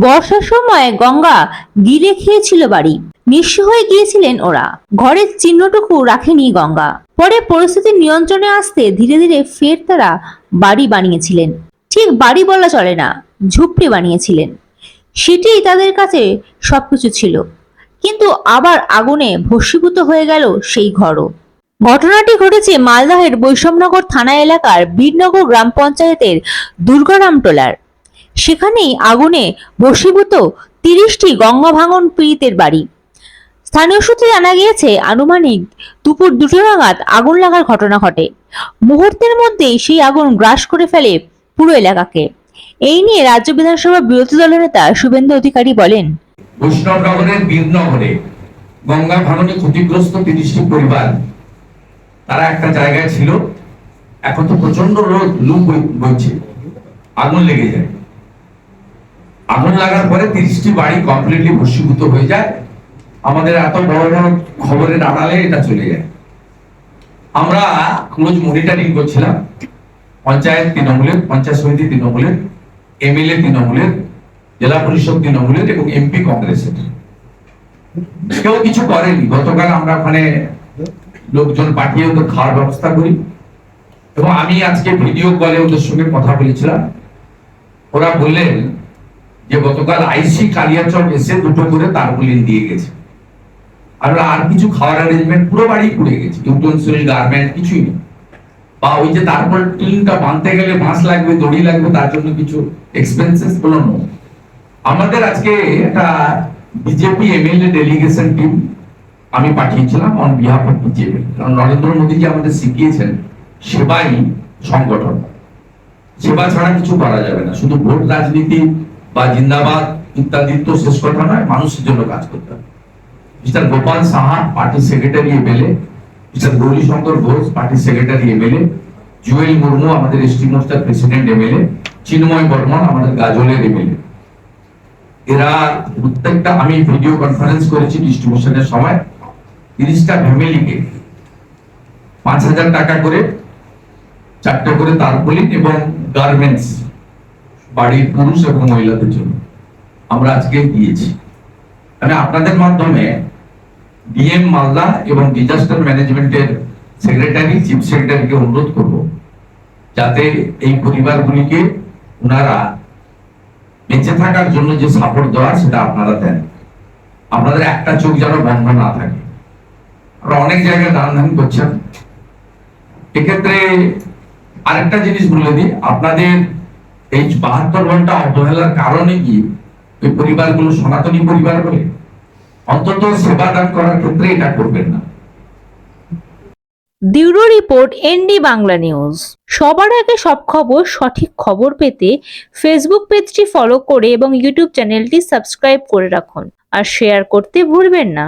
বর্ষার সময় গঙ্গা গিলে খেয়েছিল বাড়ি। নিঃস্ব হয়ে গিয়েছিলেন ওরা। ঘরের চিহ্নটুকু রাখেনি গঙ্গা। পরে পরিস্থিতি নিয়ন্ত্রণে আসতে ধীরে ধীরে ফের তারা বাড়ি বানিয়েছিলেন। ঠিক বাড়ি বলা চলে না, ঝুপড়ি বানিয়েছিলেন। সেটিই তাদের কাছে সবকিছু ছিল। কিন্তু আবার আগুনে ভস্মীভূত হয়ে গেল সেই ঘরও। ঘটনাটি ঘটেছে মালদহের বৈষম্যনগর থানা এলাকার বীরনগর গ্রাম পঞ্চায়েতের দুর্গারাম টোলার। সেখানেই আগুনে বশীভূত তিরিশটি গঙ্গা ভাঙন পীড়িতের বাড়ি। স্থানীয় সূত্রে জানা গিয়েছে, আনুমানিক দুপুর দুটো নাগাদ আগুন লাগার ঘটনা ঘটে। মুহূর্তের মধ্যেই সেই আগুন গ্রাস করে ফেলে পুরো এলাকাকে। এই নিয়ে রাজ্য বিধানসভার বিরোধী দলের নেতা শুভেন্দু অধিকারী বলেন বীরনগরে গঙ্গা ভাঙনে ক্ষতিগ্রস্ত তিরিশটি পরিবার, তারা একটা জায়গায় ছিল, এখন তো প্রচণ্ড রোদ, লু বইছে, আগুন লেগে যায়। আগুন লাগার পরে তিরিশটি বাড়ি কমপ্লিটলি ভস্মীভূত হয়ে যায়। আমাদের এত বড় বড় খবরের আড়ালে এটা চলে যায়। আমরা ক্লোজ মনিটরিং করছিলাম। পঞ্চায়েত তৃণমূলের, পঞ্চায়েত সমিতি তৃণমূলের, এমএলএ তৃণমূলের, জেলা পরিষদ তৃণমূলের এবং এমপি কংগ্রেসের। কেউ কিছু করেনি। গতকাল আমরা ওখানে লোকজন পাঠিয়ে ওদের খাওয়ার ব্যবস্থা করি। এবং আমি আজকে ভিডিও কলে ওদের সঙ্গে কথা বলেছিলাম। ওরা বললেন যে গতকাল আইসি কালিয়াচক এসে দুটো করে তারপুলিন দিয়ে গেছে। আর আর কিছু খাওয়ার অ্যারেঞ্জমেন্ট পুরো বাড়ি পুড়ে গেছে। ইউটেন্সিল গার্মেন্ট কিছুই নেই। বা ওই যে তারপর টিনটা বাঁধতে গেলে বাঁশ লাগবে, দড়ি লাগবে, তার জন্য কিছু এক্সপেন্সেসগুলো নো আমাদের আজকে একটা বিজেপি এমএলএ ডেলিগেশন টিম আমি পাঠিয়েছিলাম অন বিহাফ অফ বিজেপি কারণ নরেন্দ্র মোদীজি আমাদের শিখিয়েছেন সেবাই সংগঠন। সেবা ছাড়া কিছু করা যাবে না। শুধু ভোট রাজনীতি বা জিন্দাবাদ ইত্যাদি তো শেষ কথা নয়, মানুষের জন্য কাজ করতে হবে। Mister Gopal Saha, party secretary MLA mister Gouri Shankar Ghosh, party secretary MLA Jewel Murmu, আমাদের এসটি মোর্চার প্রেসিডেন্ট এমএলএ চিন্ময় বর্মন, আমাদের গাজলের এমএলএ এরা প্রত্যেকটা, আমি ভিডিও কনফারেন্স করেছি ডিস্ট্রিবিউশনের সময়, তিরিশটা ফ্যামিলিকে পাঁচ হাজার টাকা করে, চারটে করে তারপলিন এবং গার্মেন্টস বাড়ির পুরুষ এবং মহিলাদের জন্য। আমরা আজকে দিয়েছি। আমি আপনাদের মাধ্যমে ডিএম মালদা এবং ডিজাস্টার ম্যানেজমেন্টের সেক্রেটারি, চিফ সেক্রেটারিকে অনুরোধ করব যাতে এই পরিবারগুলিকে ওনারা বেঁচে থাকার জন্য যে সাপোর্ট দেওয়ার সেটা আপনারা দেন। আপনাদের একটা চোখ যেন বন্ধ না থাকে। আপনারা অনেক জায়গায় দান ধান করছেন। এক্ষেত্রে আরেকটা জিনিস বলে দিই, আপনাদের এই বাহাত্তর ঘণ্টা অবহেলার কারণে কি ওই পরিবারগুলো সনাতনী পরিবার বলে অন্তত সেবা দান করার ক্ষেত্রে এটা করবেন না? Bureau report, ND Bangla news. সবার আগে সব খবর, সঠিক খবর পেতে ফেসবুক পেজটি ফলো করে এবং ইউটিউব চ্যানেলটি সাবস্ক্রাইব করে রাখুন। আর শেয়ার করতে ভুলবেন না।